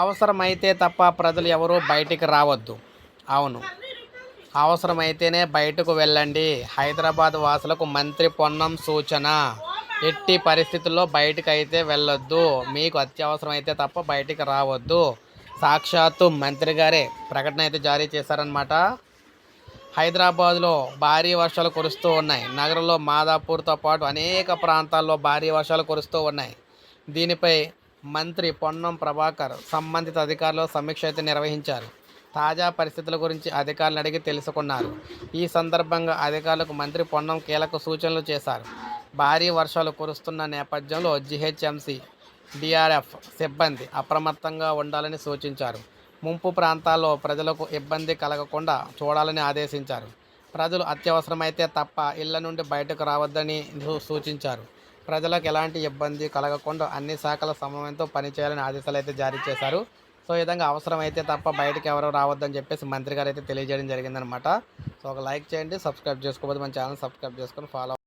అవసరమైతే తప్ప ప్రజలు ఎవరూ బయటికి రావద్దు. అవును. అవసరమైతేనే బయటకు వెళ్ళండి. హైదరాబాద్ వాసులకు మంత్రి పొన్నం సూచన. ఎట్టి పరిస్థితుల్లో బయటకు అయితే వెళ్ళొద్దు. మీకు అత్యవసరమైతే తప్ప బయటికి రావద్దు. సాక్షాత్తు మంత్రి గారే ప్రకటన అయితే జారీ చేశారనమాట హైదరాబాద్లో భారీ వర్షాలు కురుస్తూ ఉన్నాయి. నగరంలో మాదాపూర్తో పాటు అనేక ప్రాంతాల్లో భారీ వర్షాలు కురుస్తూ ఉన్నాయి. దీనిపై మంత్రి పొన్నం ప్రభాకర్ సంబంధిత అధికారులు సమీక్ష అయితే నిర్వహించారు. తాజా పరిస్థితుల గురించి అధికారులను అడిగి తెలుసుకున్నారు. ఈ సందర్భంగా అధికారులకు మంత్రి పొన్నం కీలక సూచనలు చేశారు. భారీ వర్షాలు కురుస్తున్న నేపథ్యంలో జిహెచ్ఎంసి డిఆర్ఎఫ్ సిబ్బంది అప్రమత్తంగా ఉండాలని సూచించారు. ముంపు ప్రాంతాల్లో ప్రజలకు ఇబ్బంది కలగకుండా చూడాలని ఆదేశించారు. ప్రజలు అత్యవసరమైతే తప్ప ఇళ్ళ నుండి బయటకు రావద్దని సూచించారు ప్రజలకు ఎలాంటి ఇబ్బంది కలగకుండా అన్ని శాఖల సమన్వయంతో పనిచేయాలని ఆదేశాలు అయితే జారీ చేశారు. సో ఈ విధంగా అవసరమైతే తప్ప బయటకు ఎవరు రావద్దని చెప్పేసి మంత్రి గారు అయితే తెలియజేయడం జరిగిందనమాట సో ఒక లైక్ చేయండి సబ్స్క్రైబ్ చేసుకోకపోతే మన ఛానల్ సబ్స్క్రైబ్ చేసుకొని ఫాలో